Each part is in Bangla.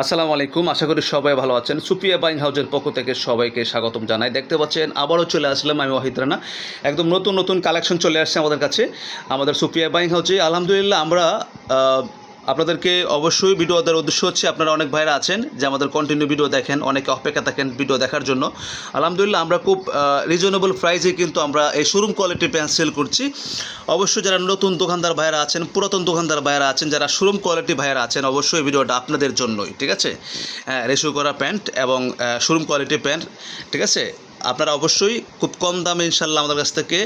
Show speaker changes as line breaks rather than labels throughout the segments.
আসসালামু আলাইকুম, আশা করি সবাই ভালো আছেন। সুপিয়া বাইং হাউজের পক্ষ থেকে সবাইকে স্বাগতম জানাই। দেখতে পাচ্ছেন, আবারও চলে আসলাম আমি ওয়াহিদ রানা। একদম নতুন নতুন কালেকশন চলে আসছে আমাদের কাছে। আমাদের সুপিয়া বাইং হাউজে আলহামদুলিল্লাহ আমরা আপনাদেরকে অবশ্যই ভিডিও দেওয়ার উদ্দেশ্য হচ্ছে আপনারা অনেক ভাইরা আছেন যে আমাদের কন্টিনিউ ভিডিও দেখেন, অনেকে অপেক্ষা থাকেন ভিডিও দেখার জন্য। আলহামদুলিল্লাহ, আমরা খুব রিজনেবল প্রাইসে কিন্তু আমরা এই শোরুম কোয়ালিটির প্যান্ট সেল করছি। অবশ্যই যারা নতুন দোকানদার ভাইরা আছেন, পুরাতন দোকানদার ভাইরা আছেন, যারা শোরুম কোয়ালিটি ভাইরা আছেন, অবশ্যই ভিডিওটা আপনাদের জন্যই, ঠিক আছে? হ্যাঁ রেশু করা প্যান্ট এবং শোরুম কোয়ালিটি প্যান্ট ঠিক আছে? আপনারা অবশ্যই খুব কম দামে ইনশাল্লাহ আমাদের কাছ থেকে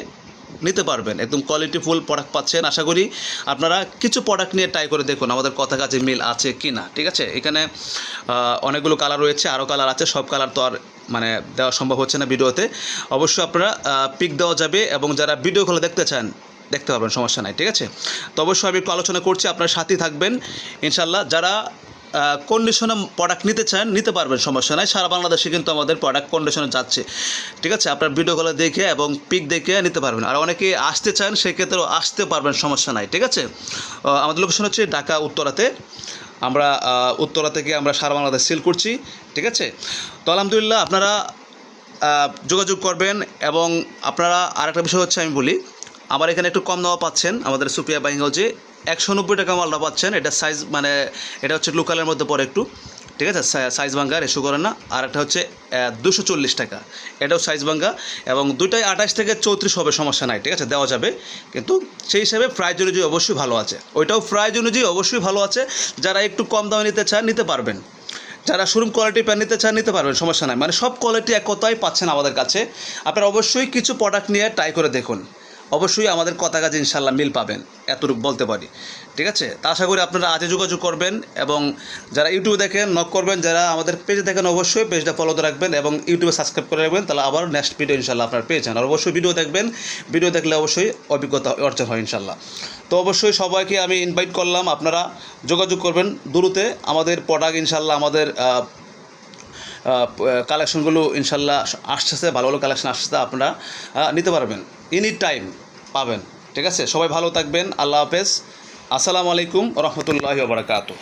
নিতে পারবেন। একদম কোয়ালিটি ফুল প্রোডাক্ট পাচ্ছেন। আশা করি আপনারা কিছু প্রোডাক্ট নিয়ে ট্রাই করে দেখুন আমাদের কথা কাজে মিল আছে কি না ঠিক আছে? এখানে অনেকগুলো কালার রয়েছে আরও কালার আছে, সব কালার তো আর মানে দেওয়া সম্ভব হচ্ছে না ভিডিওতে। অবশ্যই আপনারা পিক দেওয়া যাবে এবং যারা ভিডিও কলে দেখতে চান, দেখতে পারবেন, সমস্যা নাই, ঠিক আছে? তো অবশ্যই আমি একটু আলোচনা করছি, আপনার সাথেই থাকবেন। ইনশাল্লাহ যারা কন্ডিশনে প্রোডাক্ট নিতে চান, নিতে পারবেন, সমস্যা নাই। সারা বাংলাদেশে কিন্তু আমাদের প্রোডাক্ট কন্ডিশনে যাচ্ছে। ঠিক আছে? আপনার ভিডিও কলে দেখে এবং পিক দেখে নিতে পারবেন। আর অনেকে আসতে চান, সেক্ষেত্রেও আসতে পারবেন, সমস্যা নাই। ঠিক আছে? আমাদের লোকেশন হচ্ছে ঢাকা উত্তরাতে। আমরা উত্তরা থেকে আমরা সারা বাংলাদেশ সেল করছি। ঠিক আছে? তো আলহামদুলিল্লাহ আপনারা যোগাযোগ করবেন এবং আপনারা আরেকটা বিষয় হচ্ছে আমি বলি, আমার এখানে একটু কম দামা পাচ্ছেন আমাদের সুপিয়া বাইং হাউজে একশো নব্বই টাকা মালটা পাচ্ছেন। এটা সাইজ মানে এটা হচ্ছে লোকালের মধ্যে পড়ে একটু। ঠিক আছে? সাইজ ভাঙ্গা রেশু করে না। আর একটা হচ্ছে দুশো চল্লিশ টাকা। এটাও সাইজ ভাঙ্গা। এবং দুটাই আঠাশ থেকে চৌত্রিশ হবে, সমস্যা নাই। ঠিক আছে? দেওয়া যাবে। কিন্তু সেই হিসাবে প্রাইজ অনুযায়ী অবশ্যই ভালো আছে। ওইটাও প্রাইজ অনুযায়ী অবশ্যই ভালো আছে। যারা একটু কম দামে নিতে চান, নিতে পারবেন। যারা শোরুম কোয়ালিটি প্যান নিতে চান, নিতে পারবেন। সমস্যা নাই। মানে সব কোয়ালিটি এক কথাই পাচ্ছেন আমাদের কাছে। আপনারা অবশ্যই কিছু প্রোডাক্ট নিয়ে ট্রাই করে দেখুন। অবশ্যই আমাদের কথা কাজে ইনশাল্লাহ মিল পাবেন, এতটুকু বলতে পারি। ঠিক আছে? তা আশা করি আপনারা আজে যোগাযোগ করবেন এবং যারা ইউটিউবে দেখেন, নক করবেন, যারা আমাদের পেজে দেখেন, অবশ্যই পেজটা ফলো রাখবেন এবং ইউটিউবে সাবস্ক্রাইব করে রাখবেন, তাহলে আবার নেক্সট ভিডিও ইনশাল্লাহ আপনারা পেয়েছেন আর অবশ্যই ভিডিও দেখবেন ভিডিও দেখলে অবশ্যই অভিজ্ঞতা অর্জন হয় ইনশাল্লাহ তো অবশ্যই সবাইকে আমি ইনভাইট করলাম, আপনারা যোগাযোগ করবেন, দ্রুতে আমাদের প্রোডাক্ট ইনশাল্লাহ আমাদের কালেকশনগুলো ইনশাল্লাহ আসতেছে ভালো ভালো কালেকশন আসতেছে আপনারা নিতে পারবেন। এনি টাইম পাবেন। ঠিক আছে? সবাই ভালো থাকবেন। আল্লাহ হাফেজ। আসসালামু আলাইকুম রহমতুল্লাহি বারাকাতু